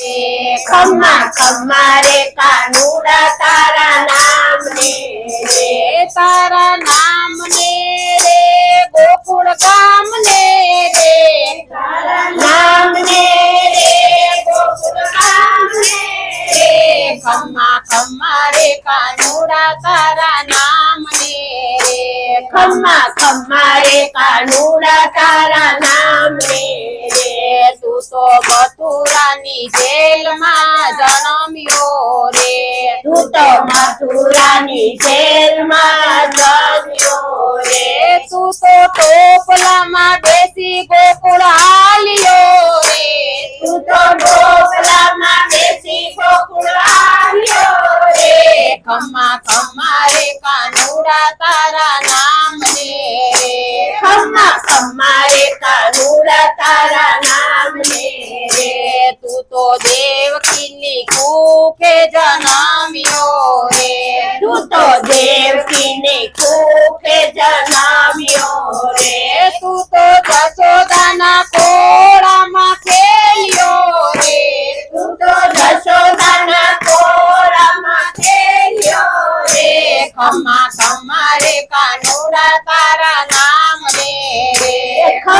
ખમ્મા ખમ્મા રે કાનુડા તારા નામ રે. તારા નામ ને રે ગોકુળ ગામ ને રે. તારા નામ ને રે ગોકુળ ગામ ને રે ખમ્મા ખમ્મા રે કાનુડા તારા નામ ને રે. ખમ્મા ખમ્મા રે કાનુડા તારા નામ રે. તું તો મથુરાની જેલમાં જન્મ્યો રે. તું તો મથુરાની જેલમાં જન્મ્યો રે. તું તો ટોપલામાં બેસી ગોકુળ હાલ્યો રે. તું તો ઢોકળામાં બેસી ગોકુળ આવ્યો રે. ખમ્મા ખમ્મા રે કાનુડા તારા નામ ને રે ખમ્મા ખમ્મા રે કાનુડા તારા ને દેવકીની કુખે જનામ્યો રે તું તો દેવકીને કુખે જનામ્યો રે તું તો જશોદાના કોળામાં ખેલ્યો રે તું તો જશોદાના કોળામાં ખેલ્યો રે ખમ્મા ખમ્મા રે કાનુડા તારા રે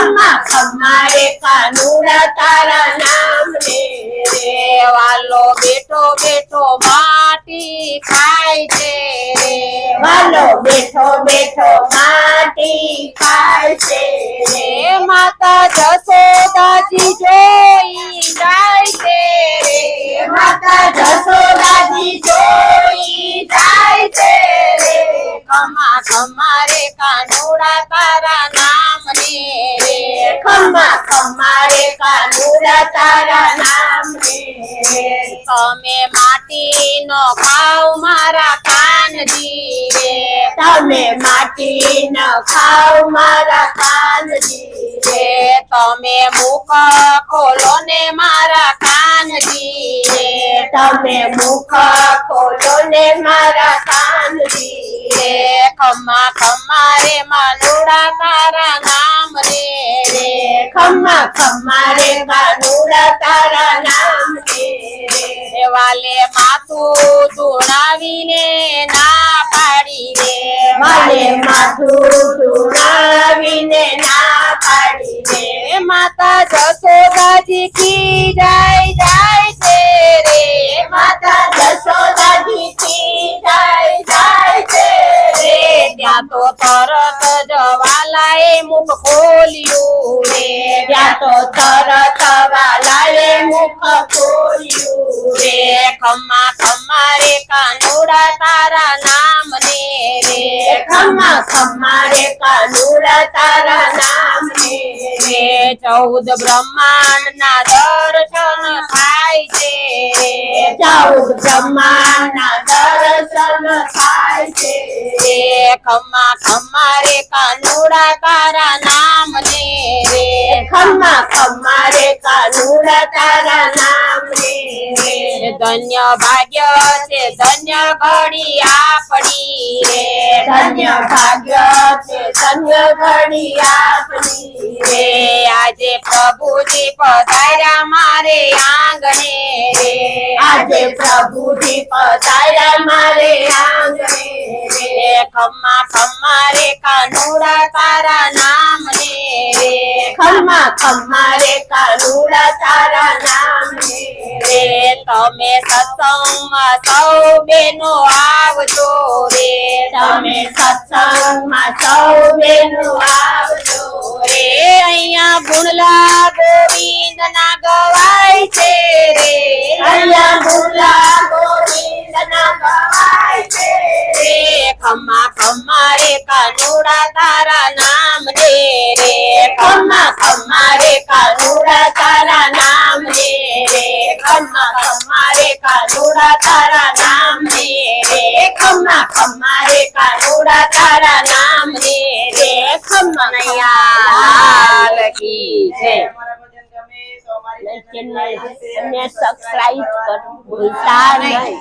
ખમ્મા કાનુડા તારા નામ રે વાલો બેઠો બેઠો માટી ખાય છે. વાલો બેઠો બેઠો માટી ખાય છે. રે માતા જસોદાજી જોઈ જાય છે. માતા જસોદાજી જોઈ જાય છે. રે ખમ્મા રે કાનુડા તારા ખમ્મા ખમ્મા રે કાનુડા તારા નામ રે. તમે માટીનો ખાવ મારા કાનજી રે તમે માટી ન ખાવ મારા કાનજી રે તમે મુખ ખોલો ને મારા કાનજી રે તમે મુખ ખોલો ને મારા કાનજી રે ખમા રે માનુડા તારા નામ ખમ્મા ખમ્મા રે કાનુડા તારા નામ રે વાલે માથું દોડાવીને ના પાડી રે વાલે માથું દોડાવીને ના પાડી રે માતા જસોદાજી કી જાય? ત્યાં તરત જવાલાએ મુખ ખોલ્યું રે. ત્યાં તરત વાલાએ મુખ ખોલ્યું રે. ખમ્મા ખમ્મા રે કાનુડા તારા નામ ને રે. ખમ્મા ખમ્મા રે કાનુડા તારા નામ ને રે. ચૌદ બ્રહ્માંડ ના દર્શન થાય છે. ચૌદ બ્રહ્માંડના દર્શન થાય છે રે ખમ્મા ખમ્મા રે કાનુડા તારા નામ ને રે. ખમ્મા ખમ્મા રે કાનુડા તારા નામ ને રે. ધન્ય ભાગ્ય છે ધન્ય ઘડી આપણી રે. ધન્ય ભાગ્ય ધન્ય ઘડી આપની રે આજે પ્રભુજી પધાર્યા મારે આંગણે. રે આજે પ્રભુજી પધાર્યા મારે આંગણે. રે ખમ્મા ખમ્મા રે કાનુડા તારા નામ ને રે ખમ્મા ખમ્મા રે કાનુડા તારા નામ રે તમે સત્સંગમાં સૌ બેનો આવજો. રે તમે સત્સંગમાં સૌ બેનો આવજો. રે અહીંયા ગુણલા ગોવિંદ ના ગવાય છે રે. અહીંયા મુલા ગોવિંદ ના ગવાય છે રે. ખમ્મા ખમ્મા રે કાનુડા તારા નામ રે રે. ખમ્મા ખમ્મા રે કાનુડા તારા નામ ને રે. ખમ્મા ખમ્મા રે કાનુડા તારા નામ રે ખમ્મા ખમ્મા રે તારા નામ ને રે ખમ્મા લાલ કી જય. સબસ્ક્રાઇબ કરવું ભૂલતા નહીં.